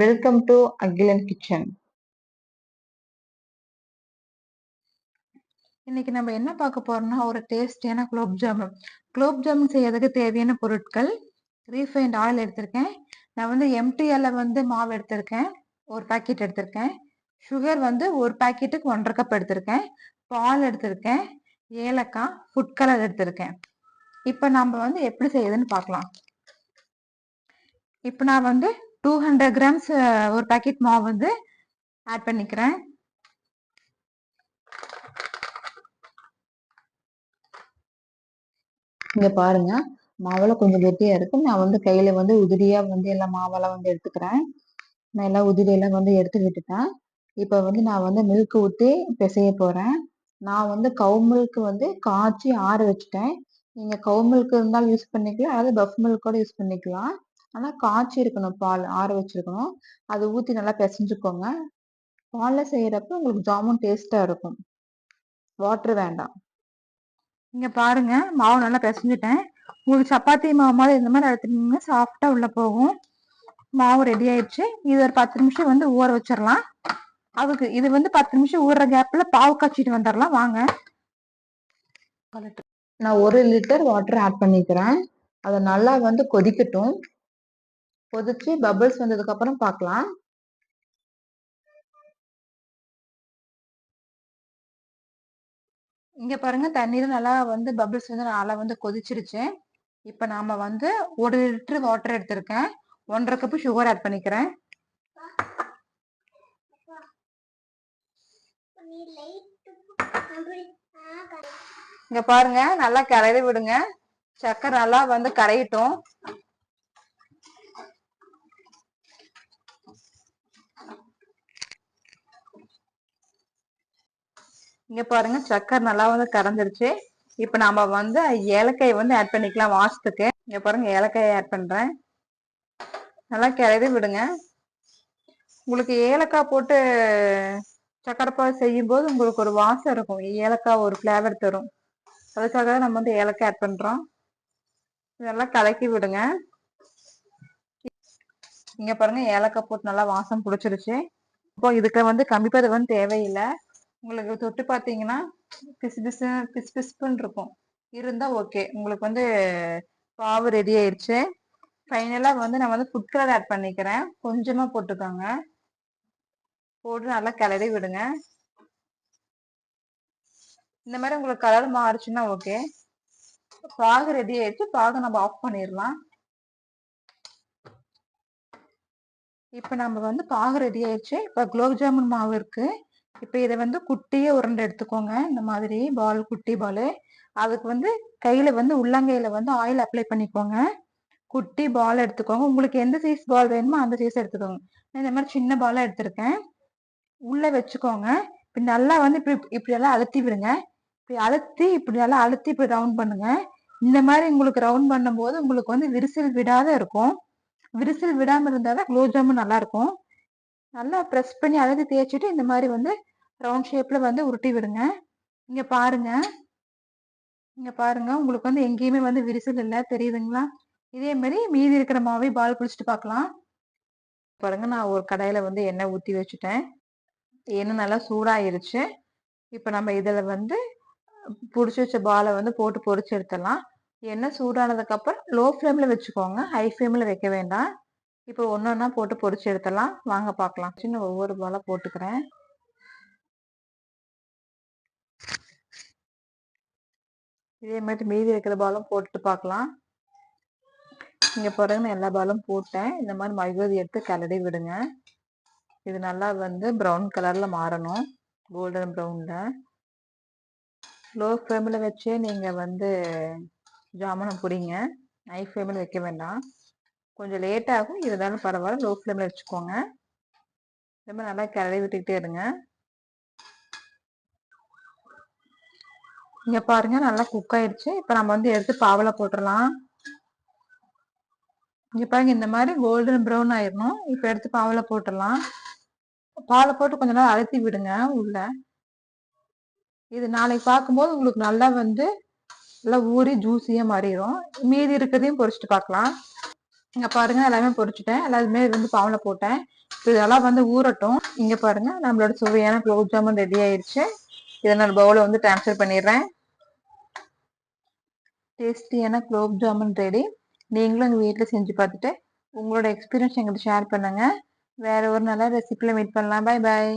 Welcome to Akilan kitchen இன்னைக்கு நம்ம என்ன பார்க்க போறோம்னா ஒரு டேஸ்டியான குலோப் ஜாமுன் குலோப் ஜாமுன் செய்யறதுக்கு தேவையான பொருட்கள் ரீஃபைண்ட் ஆயில் எடுத்திருக்கேன். நான் வந்து எம்டிஎல்ல வந்து மாவு எடுத்திருக்கேன் ஒரு பாக்கெட் எடுத்திருக்கேன். சுகர் வந்து ஒரு பாக்கெட்டுக்கு ஒன்றரை கப் எடுத்திருக்கேன். பால் எடுத்திருக்கேன் ஏலக்காய் ஃபுட் கலர் எடுத்திருக்கேன். இப்போ நம்ம வந்து எப்படி செய்யுதுன்னு பார்க்கலாம். இப்போ நான் வந்து டூ ஹண்ட்ரட் கிராம்ஸ் ஒரு பாக்கெட் மாவு வந்து ஆட் பண்ணிக்கிறேன். இங்க பாருங்க மாவெல்லாம் கொஞ்சம் கெட்டியா இருக்கு. நான் வந்து கையில வந்து உதிரியா வந்து எல்லா மாவெல்லாம் வந்து எடுத்துக்கிறேன். நான் எல்லாம் உதிரியெல்லாம் வந்து எடுத்து விட்டுட்டேன். இப்போ வந்து நான் வந்து மில்க் ஊற்றி பிசைய போறேன். நான் வந்து கவு மில்க் வந்து காய்ச்சி ஆற வச்சுட்டேன். நீங்க கவு மில்க் இருந்தாலும் யூஸ் பண்ணிக்கலாம். அதாவது பஃப் மில்க் கூட யூஸ் பண்ணிக்கலாம். நல்லா காய்ச்சி இருக்கணும் பால் ஆற வச்சிருக்கணும். அதை ஊத்தி நல்லா பிசைஞ்சுக்கோங்க. பாலில் செய்யறப்ப உங்களுக்கு ஜாமுன் டேஸ்டா இருக்கும். வாட்டர் வேண்டாம். இங்க பாருங்க மாவு நல்லா பிசைஞ்சிட்டேன். உங்களுக்கு சப்பாத்தி மாவு மாதிரி இந்த மாதிரி எடுத்துட்டீங்கன்னா சாஃப்டா உள்ள போகும். மாவு ரெடி ஆயிடுச்சு. இது ஒரு பத்து நிமிஷம் வந்து ஊற வச்சிடலாம் அதுக்கு இது வந்து பத்து நிமிஷம் ஊறுற கேப்ல பாவு காய்ச்சிட்டு வந்துடலாம் வாங்க. நான் ஒரு லிட்டர் வாட்டர் ஆட் பண்ணிக்கிறேன். அதை நல்லா வந்து கொதிக்கட்டும். கொதிச்சு பபிள்ஸ் வந்ததுக்கு அப்புறம் பார்க்கலாம். இங்க பாருங்க தண்ணீர் நல்லா வந்து பபிள்ஸ் வந்து நல்லா வந்து கொதிச்சிருச்சு. இப்ப நாம வந்து ஒரு லிட்டர் வாட்டர் எடுத்திருக்கேன். ஒன்றரை கப்பு சுகர் ஆட் பண்ணிக்கிறேன். இங்க பாருங்க நல்லா கரைய விடுங்க. சக்கரை நல்லா வந்து கரையட்டும். இங்க பாருங்க சக்கரை நல்லா வந்து கரைஞ்சிருச்சு. இப்ப நாம வந்து ஏலக்காய் வந்து ஆட் பண்ணிக்கலாம் வாசத்துக்கு. இங்க பாருங்க ஏலக்காய் ஆட் பண்றேன். நல்லா கிளறி விடுங்க. உங்களுக்கு ஏலக்காய் போட்டு சக்கரை பால் செய்யும் போது உங்களுக்கு ஒரு வாசம் இருக்கும். ஏலக்காய் ஒரு ஃபிளேவர் தரும். அதுக்காக தான் நம்ம வந்து ஏலக்காய் ஆட் பண்றோம். இதெல்லாம் கலக்கி விடுங்க. இங்க பாருங்க ஏலக்காய் போட்டு நல்லா வாசம் பிடிச்சிருச்சு. இப்போ இதுக்கு வந்து கம்பிப்பது வந்து தேவையில்லை. உங்களுக்கு தொட்டு பார்த்தீங்கன்னா பிசு பிசு பிசு பிசுப்புன்னு இருக்கும். இருந்தா ஓகே உங்களுக்கு வந்து பாவு ரெடி ஆயிடுச்சு ஃபைனலாக வந்து நான் வந்து ஃபுட் கலர் ஆட் பண்ணிக்கிறேன். கொஞ்சமாக போட்டுக்கோங்க. போட்டு நல்லா கிளறி விடுங்க. இந்த மாதிரி உங்களுக்கு கலர் மாறுச்சுன்னா ஓகே பாகு ரெடி ஆயிடுச்சு பாகு நம்ம ஆஃப் பண்ணிடலாம். இப்போ நம்ம வந்து பாகு ரெடி ஆயிடுச்சு இப்போ குலோப் ஜாமுன் மாவு இருக்குது இப்போ இதை வந்து குட்டியே உருண்டை எடுத்துக்கோங்க. இந்த மாதிரி பால் குட்டி பால் அதுக்கு வந்து கையில வந்து உள்ளங்கையில வந்து ஆயில் அப்ளை பண்ணிக்கோங்க. குட்டி பால் எடுத்துக்கோங்க. உங்களுக்கு எந்த சைஸ் பால் வேணுமோ அந்த சைஸ் எடுத்துக்கோங்க. இந்த மாதிரி சின்ன பாலாக எடுத்திருக்கேன். உள்ள வச்சுக்கோங்க. இப்படி நல்லா வந்து இப்படி இப்படி எல்லாம் அழுத்தி விடுங்க. இப்படி அழுத்தி இப்படி நல்லா அழுத்தி இப்படி ரவுண்ட் பண்ணுங்க. இந்த மாதிரி உங்களுக்கு ரவுண்ட் பண்ணும்போது உங்களுக்கு வந்து விரிசல் விடாத இருக்கும். விரிசல் விடாம இருந்தாதான் குலோப் ஜாமுன் நல்லா இருக்கும். நல்லா ப்ரெஸ் பண்ணி அழுத்தி தேய்ச்சிட்டு இந்த மாதிரி வந்து ரவுண்ட் ஷேப்பில் வந்து உருட்டி விடுங்க. இங்கே பாருங்க. இங்கே பாருங்க. உங்களுக்கு வந்து எங்கேயுமே வந்து விரிசல் இல்லை. தெரியுதுங்களா? இதே மாதிரி மீதி இருக்கிற மாவை பால் குளிச்சுட்டு பார்க்கலாம். பாருங்க. நான் ஒரு கடையில் வந்து எண்ணெய் ஊற்றி வச்சுட்டேன். எண்ணெய் நல்லா சூடாயிருச்சு. இப்போ நம்ம இதில் வந்து பிடிச்சி வச்ச பாலை வந்து போட்டு பொறிச்சு எடுத்துடலாம். எண்ணெய் சூடானதுக்கப்புறம் லோ ஃப்ளேமில் வச்சுக்கோங்க ஹை ஃப்ளேமில் வைக்க வேண்டாம். இப்போ ஒன்று ஒன்றா போட்டு பொறிச்சு எடுத்துடலாம். வாங்க பார்க்கலாம். சின்ன ஒவ்வொரு பாலாக போட்டுக்கிறேன். இதே மாதிரி மீதி இருக்கிற பாலும் போட்டுட்டு பார்க்கலாம். இங்கே பாருங்க நான் எல்லா பாலும் போட்டேன். இந்த மாதிரி மைகோதி எடுத்து கிளறி விடுங்க. இது நல்லா வந்து ப்ரௌன் கலரில் மாறணும். கோல்டன் ப்ரௌனில் லோ. ஃப்ளேமில் வச்சே நீங்கள் வந்து ஜாமனை பிடிங்க ஹை ஃப்ளேமில் வைக்க வேண்டாம். கொஞ்சம் லேட் ஆகும். இருந்தாலும் பரவாயில்ல. லோ ஃப்ளேமில் வச்சுக்கோங்க. இந்த மாதிரி நல்லா கிளறி விட்டுக்கிட்டே இருங்க. இங்கே பாருங்க நல்லா குக் ஆயிடுச்சு. இப்போ நம்ம வந்து எடுத்து பாவில் போட்டுடலாம் இங்கே பாருங்க இந்த மாதிரி கோல்டன் ப்ரௌன் ஆயிடணும் இப்போ எடுத்து பாவில் போட்டுடலாம் பாலை போட்டு கொஞ்ச நேரம் அழுத்தி விடுங்க உள்ள. இது நாளைக்கு பார்க்கும்போது உங்களுக்கு நல்லா வந்து நல்லா ஊறி ஜூஸியாக மாறிடும். மீதி இருக்கிறதையும் பொறிச்சிட்டு பார்க்கலாம். இங்க பாருங்க எல்லாமே பொரிச்சிட்டேன். எல்லாருமே வந்து பாவல போட்டேன். இதெல்லாம் வந்து ஊறட்டும். இங்க பாருங்க நம்மளோட சுவையான குலோப் ஜாமுன் ரெடி ஆயிடுச்சு இதை நான் பவுல வந்து ட்ரான்ஸ்ஃபர் பண்ணிடுறேன். டேஸ்டியான குலோப் ஜாமுன் ரெடி நீங்களும் எங்கள் வீட்டில் செஞ்சு பார்த்துட்டு உங்களோட எக்ஸ்பீரியன்ஸ் எங்கிட்ட ஷேர் பண்ணுங்க. வேற ஒரு நல்ல ரெசிபியில் மீட் பண்ணலாம். பாய் பாய்